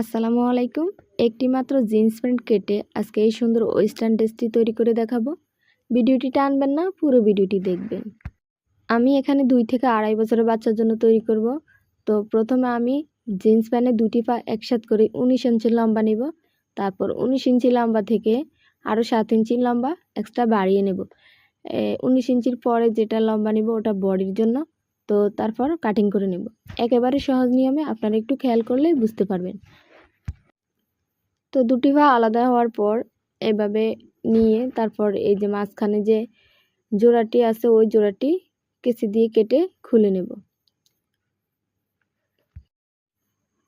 আসসালামু আলাইকুম। একটি মাত্র জিন্স প্যান্ট কেটে আজকে এই সুন্দর ওয়েস্টার্ন ড্রেসটি তৈরি করে দেখাবো। ভিডিওটি টানবেন না, পুরো ভিডিওটি দেখবেন। আমি এখানে দুই থেকে আড়াই বছরের বাচ্চার জন্য তৈরি করব। তো প্রথমে আমি জিন্স প্যান্টের দুটি পা একসাথ করে উনিশ ইঞ্চি লম্বা নেব। তারপর উনিশ ইঞ্চি লম্বা থেকে আরও সাত ইঞ্চি লম্বা এক্সট্রা বাড়িয়ে নেব। উনিশ ইঞ্চির পরে যেটা লম্বা নেব ওটা বডির জন্য। তো তারপর কাটিং করে নেব। একেবারে সহজ নিয়মে আপনারা একটু খেয়াল করলেই বুঝতে পারবেন। তো দুটি পা আলাদা হওয়ার পর এভাবে নিয়ে তারপর এই যে মাঝখানে যে জোড়াটি আছে, ওই জোড়াটি কেচি দিয়ে কেটে খুলে নেব।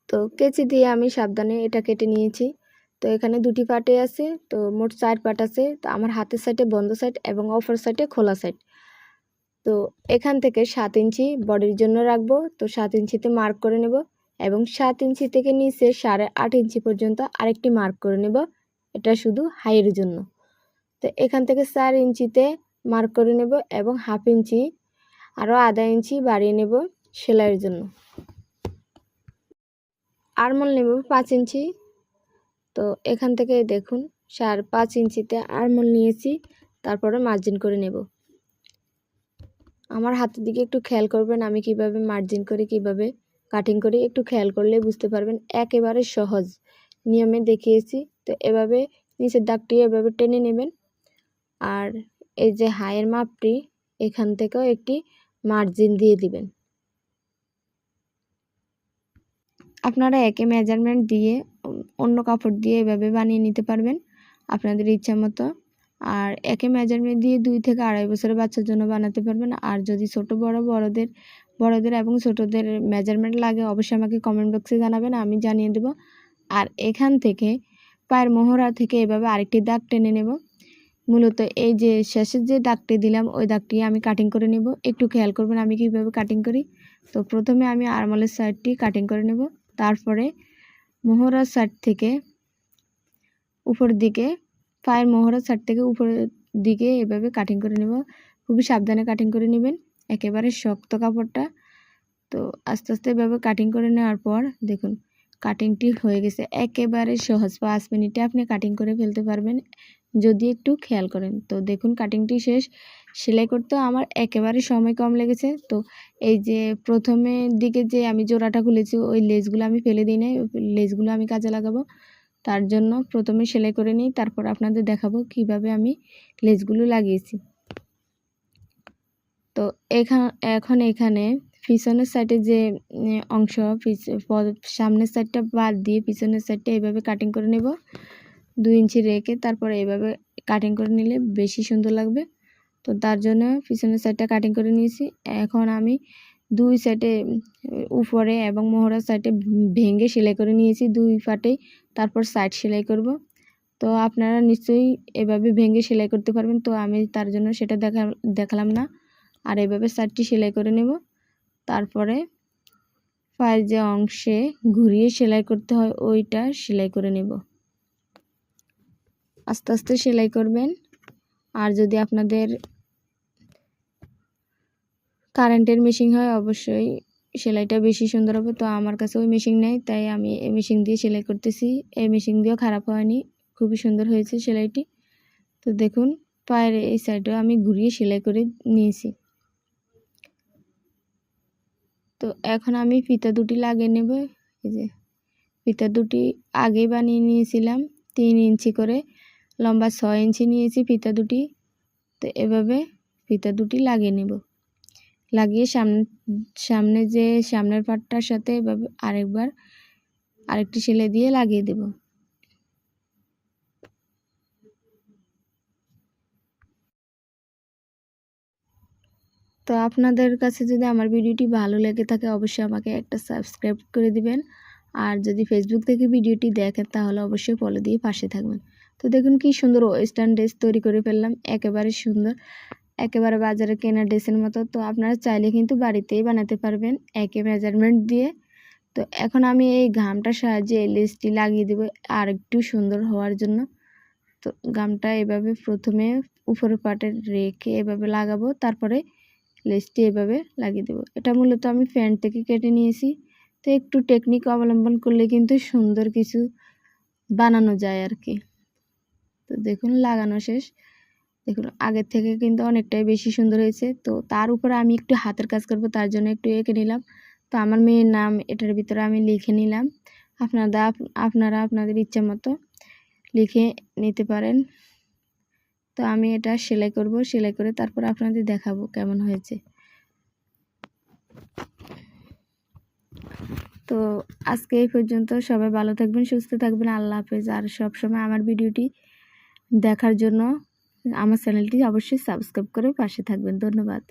তো কেচি দিয়ে আমি সাবধানে এটা কেটে নিয়েছি। তো এখানে দুটি পাটে আছে, তো মোট চার পাট আছে। তো আমার হাতের সাইডে বন্ধ সাইড এবং অফার সাইডে খোলা সাইড তো এখান থেকে সাত ইঞ্চি বডির জন্য রাখব। তো সাত ইঞ্চিতে মার্ক করে নেব। এবং সাত ইঞ্চি থেকে নিচে সাড়ে আট ইঞ্চি পর্যন্ত আরেকটি মার্ক করে নেব। এটা শুধু হাইয়ের জন্য। তো এখান থেকে চার ইঞ্চিতে মার্ক করে নেব এবং হাফ ইঞ্চি আরও আধা ইঞ্চি বাড়িয়ে নেব সেলাইয়ের জন্য। আরমল নেব পাঁচ ইঞ্চি। তো এখান থেকে দেখুন, সার পাঁচ ইঞ্চিতে আরমল নিয়েছি, তারপরে মার্জিন করে নেব। আমার হাতের দিকে একটু খেয়াল করবেন আমি কীভাবে মার্জিন করি, কীভাবে কাটিং করে একটু খেয়াল করলে বুঝতে পারবেন একেবারে সহজ। নিয়মে দেখিয়েছি। তো এভাবে নিচের দাগটি এভাবে টেনে নেবেন। আর এই যে হায়ের মাপটি, এখান থেকেও একটি মার্জিন দিয়ে দিবেন। আপনারা একে মেজারমেন্ট দিয়ে অন্য কাপড় দিয়ে এভাবে বানিয়ে নিতে পারবেন আপনাদের ইচ্ছা মতো। আর একে মেজারমেন্ট দিয়ে দুই থেকে আড়াই বছরের বাচ্চার জন্য বানাতে পারবেন। আর যদি ছোট বড়, বড়দের বড়দের এবং ছোটদের মেজারমেন্ট লাগে, অবশ্যই আমাকে কমেন্ট বক্সে জানাবেন, আমি জানিয়ে দেব। আর এখান থেকে পায়ের মোহরা থেকে এভাবে আরেকটি দাগ টেনে নেব। মূলত এই যে শেষের যে দাগটি দিলাম, ওই দাগটি আমি কাটিং করে নেব। একটু খেয়াল করবেন আমি কীভাবে কাটিং করি। তো প্রথমে আমি আরমলের সাইডটি কাটিং করে নেব। তারপরে মোহরার সাইড থেকে উপর দিকে, পায়ের মোহরার সাইড থেকে উপরের দিকে এভাবে কাটিং করে নেব। খুবই সাবধানে কাটিং করে নেবেন। একেবারে শক্ত কাপড়টা। তো আস্তে আস্তে এভাবে কাটিং করে নেওয়ার পর দেখুন কাটিংটি হয়ে গেছে একেবারে সহজ। পাঁচ মিনিটে আপনি কাটিং করে ফেলতে পারবেন। যদি একটু খেয়াল করেন, তো দেখুন কাটিংটি শেষ। সেলাই করতে আমার একেবারে সময় কম লেগেছে। তো এই যে প্রথমে দিকে যে আমি জোড়াটা খুলেছি, ওই লেসগুলো আমি ফেলে দিই নাই, লেসগুলো আমি কাজে লাগাবো। তার জন্য প্রথমে সেলাই করে নিই, তারপর আপনাদের দেখাবো কীভাবে আমি লেসগুলো লাগিয়েছি। তো এখান, এখন এখানে পিছনের সাইডে যে অংশ সামনের সাইডটা বাদ দিয়ে পিছনের সাইডটা এভাবে কাটিং করে নেব। দুই ইঞ্চি রেখে তারপরে এভাবে কাটিং করে নিলে বেশি সুন্দর লাগবে। তো তার জন্য পিছনের সাইডটা কাটিং করে নিয়েছি। এখন আমি দুই সাইডে উপরে এবং মোহরার সাইডে ভেঙে সেলাই করে নিয়েছি। দুই ফাটেই তারপর সাইড সেলাই করব। তো আপনারা নিশ্চয়ই এভাবে ভেঙে সেলাই করতে পারবেন। তো আমি তার জন্য সেটা দেখা, দেখালাম না। আর এভাবে সাইডটি সেলাই করে নেব। তারপরে পায়ের যে অংশে ঘুরিয়ে সেলাই করতে হয়, ওইটা সেলাই করে নেব। আস্তে আস্তে সেলাই করবেন। আর যদি আপনাদের কারেন্টের মেশিন হয়, অবশ্যই সেলাইটা বেশি সুন্দর হবে। তো আমার কাছে ওই মেশিন নেই, তাই আমি এই মেশিন দিয়ে সেলাই করতেছি। এই মেশিন দিয়েও খারাপ হয়নি, খুবই সুন্দর হয়েছে সেলাইটি। তো দেখুন, পায়ের এই সাইডে আমি ঘুরিয়ে সেলাই করে নিয়েছি। তো এখন আমি ফিতা দুটি লাগিয়ে নেব। এই যে ফিতা দুটি আগে বানিয়ে নিয়েছিলাম। তিন ইঞ্চি করে, লম্বা ছয় ইঞ্চি নিয়েছি ফিতা দুটি। তো এভাবে ফিতা দুটি লাগিয়ে নেব। লাগিয়ে সামনে সামনে যে সামনের পাটটার সাথে এভাবে আরেকবার আরেকটি সেলাই দিয়ে লাগিয়ে দেব। তো আপনাদের কাছে যদি আমার ভিডিওটি ভালো লেগে থাকে, অবশ্যই আমাকে একটা সাবস্ক্রাইব করে দিবেন। আর যদি ফেসবুক থেকে ভিডিওটি দেখেন, তাহলে অবশ্যই ফলো দিয়ে পাশে থাকবেন। তো দেখুন কি সুন্দর ওয়েস্টার্ন ড্রেস তৈরি করে ফেললাম, একেবারে সুন্দর, একেবারে বাজারে কেনা ড্রেসের মতো। তো আপনারা চাইলে কিন্তু বাড়িতেই বানাতে পারবেন, একে মেজারমেন্ট দিয়ে। তো এখন আমি এই ঘামটার সাহায্যে এই লেসটি লাগিয়ে দেবো আর একটু সুন্দর হওয়ার জন্য। তো গামটা এভাবে প্রথমে উপরের পাটে রেখে এভাবে লাগাবো, তারপরে লেসটি এভাবে লাগিয়ে দেবো। এটা মূলত আমি ফ্যান্ট থেকে কেটে নিয়েছি। তো একটু টেকনিক অবলম্বন করলে কিন্তু সুন্দর কিছু বানানো যায় আর কি তো দেখুন, লাগানো শেষ। দেখুন, আগের থেকে কিন্তু অনেকটাই বেশি সুন্দর হয়েছে। তো তার উপরে আমি একটু হাতের কাজ করব, তার জন্য একটু এঁকে নিলাম। তো আমার মেয়ের নাম, এটার ভিতরে আমি লিখে নিলাম। আপনারা আপনারা আপনাদের ইচ্ছা মতো লিখে নিতে পারেন। তো আমি এটা সেলাই করব, সেলাই করে তারপর আপনাদের দেখাবো কেমন হয়েছে। তো আজকে এই পর্যন্ত সবাই ভালো থাকবেন, সুস্থ থাকবেন, আল্লাহ হাফেজ। আর সবসময় আমার ভিডিওটি দেখার জন্য আমার চ্যানেলটি অবশ্যই সাবস্ক্রাইব করে পাশে থাকবেন। ধন্যবাদ।